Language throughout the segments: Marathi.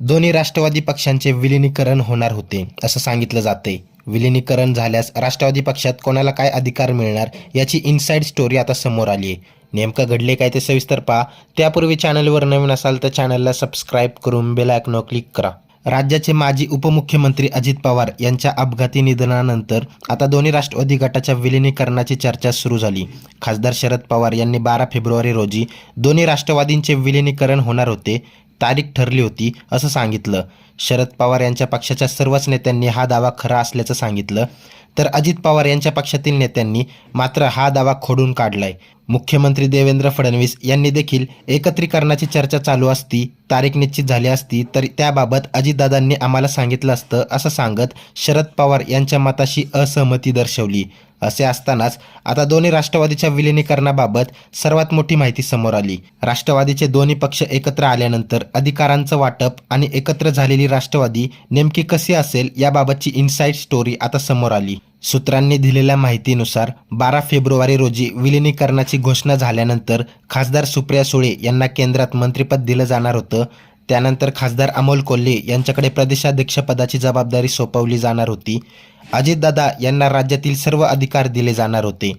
दोन्ही राष्ट्रवादी पक्षांचे विलिनीकरण होणार होते असं सांगितलं जाते विलिनीकरण झाल्यास राष्ट्रवादी पक्षात कोणाला काय अधिकार मिळणार याची इनसाईड स्टोरी आता समोर आली आहे नेमकं घडले काय ते सविस्तर पहा. त्यापूर्वी चॅनलवर नवीन असाल तर चॅनलला सबस्क्राईब करून बेलायकनं क्लिक करा. राज्याचे माजी उपमुख्यमंत्री अजित पवार यांच्या अपघाती निधनानंतर आता दोन्ही राष्ट्रवादी गटाच्या विलिनीकरणाची चर्चा सुरू झाली. खासदार शरद पवार यांनी बारा फेब्रुवारी रोजी दोन्ही राष्ट्रवादींचे विलिनीकरण होणार होते. तारीख ठरली होती असं सांगितलं. शरद पवार यांच्या पक्षाच्या सर्वच नेत्यांनी हा दावा खरा असल्याचं सांगितलं. तर अजित पवार यांच्या पक्षातील नेत्यांनी मात्र हा दावा खोडून काढलाय. मुख्यमंत्री देवेंद्र फडणवीस यांनी देखील एकत्रीकरणाची चर्चा चालू असती तारीख निश्चित झाली असती तर त्याबाबत अजितदादांनी आम्हाला सांगितलं असतं असं सांगत शरद पवार यांच्या मताशी असहमती दर्शवली. असे असतानाच आता दोन्ही राष्ट्रवादीच्या विलिनीकरणाबाबत सर्वात मोठी माहिती समोर आली. राष्ट्रवादीचे दोन्ही पक्ष एकत्र आल्यानंतर अधिकारांचं वाटप आणि एकत्र झालेली राष्ट्रवादी नेमकी कशी असेल याबाबतची इनसाईड स्टोरी आता समोर आली. सूत्रांनी दिलेल्या माहितीनुसार बारा फेब्रुवारी रोजी विलिनीकरणाची घोषणा झाल्यानंतर खासदार सुप्रिया सुळे यांना केंद्रात मंत्रिपद दिलं जाणार होतं. त्यानंतर खासदार अमोल कोल्हे यांच्याकडे प्रदेशाध्यक्षपदाची जबाबदारी सोपवली जाणार होती. अजितदादा यांना राज्यातील सर्व अधिकार दिले जाणार होते.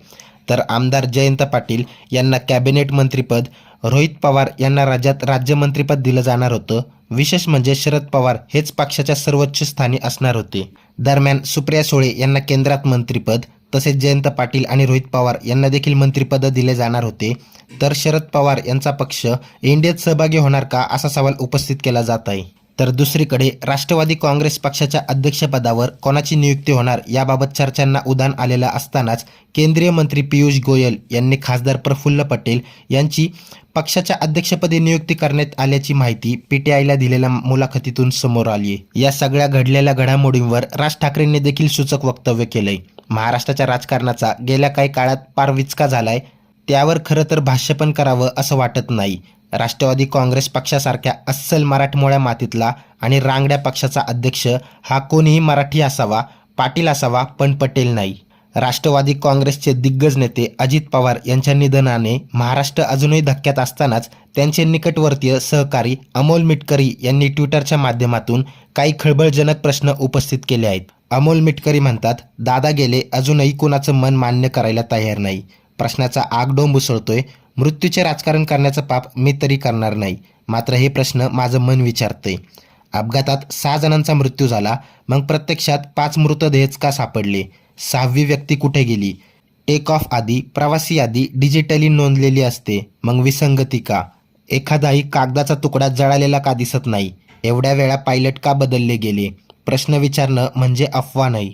तर आमदार जयंत पाटील यांना कॅबिनेट मंत्रीपद रोहित पवार यांना राज्यात राज्यमंत्रीपद दिलं जाणार होतं. विशेष म्हणजे शरद पवार हेच पक्षाच्या सर्वोच्च स्थानी असणार होते. दरम्यान सुप्रिया सुळे यांना केंद्रात मंत्रीपद तसेच जयंत पाटील आणि रोहित पवार यांना देखील मंत्रिपद दिले जाणार होते. तर शरद पवार यांचा पक्ष एनडीएत सहभागी होणार का असा सवाल उपस्थित केला जात आहे. तर दुसरीकडे राष्ट्रवादी काँग्रेस पक्षाच्या अध्यक्षपदावर कोणाची नियुक्ती होणार याबाबत चर्चांना उदान आलेलं असतानाच केंद्रीय मंत्री पियुष गोयल यांनी खासदार प्रफुल्ल पटेल यांची पक्षाच्या अध्यक्षपदी नियुक्ती करण्यात आल्याची माहिती पीटीआयला दिलेल्या मुलाखतीतून समोर आली आहे या सगळ्या घडलेल्या घडामोडींवर राज ठाकरेंनी देखील सूचक वक्तव्य केलंय. महाराष्ट्राच्या राजकारणाचा गेल्या काही काळात पार विचका झालाय त्यावर खरं तर भाष्य पण करावं असं वाटत नाही. राष्ट्रवादी काँग्रेस पक्षासारख्या अस्सल मराठमोळ्या मातीतला आणि रांगड्या पक्षाचा अध्यक्ष हा कोणीही मराठी असावा पाटील असावा पण पटेल नाही. राष्ट्रवादी काँग्रेसचे दिग्गज नेते अजित पवार यांच्या निधनाने महाराष्ट्र अजूनही धक्क्यात असतानाच त्यांचे निकटवर्तीय सहकारी अमोल मिटकरी यांनी ट्विटरच्या माध्यमातून काही खळबळजनक प्रश्न उपस्थित केले आहेत. अमोल मिटकरी म्हणतात दादा गेले अजूनही कुणाचं मन मान्य करायला तयार नाही. प्रश्नाचा आगडोंब उसळतोय मृत्यूचे राजकारण करण्याचं पाप मी तरी करणार नाही. मात्र हे प्रश्न माझं मन विचारतंय. अपघातात सहा जणांचा मृत्यू झाला मग प्रत्यक्षात पाच मृतदेहच का सापडले? सहावी व्यक्ती कुठे गेली? टेक ऑफ आधी प्रवासी यादी डिजिटली नोंदलेली असते मग विसंगती का? एखादाही कागदाचा तुकडा जळालेला का दिसत नाही? एवढ्या वेळा पायलट का बदलले गेले? प्रश्न विचारणं म्हणजे अफवा नाही.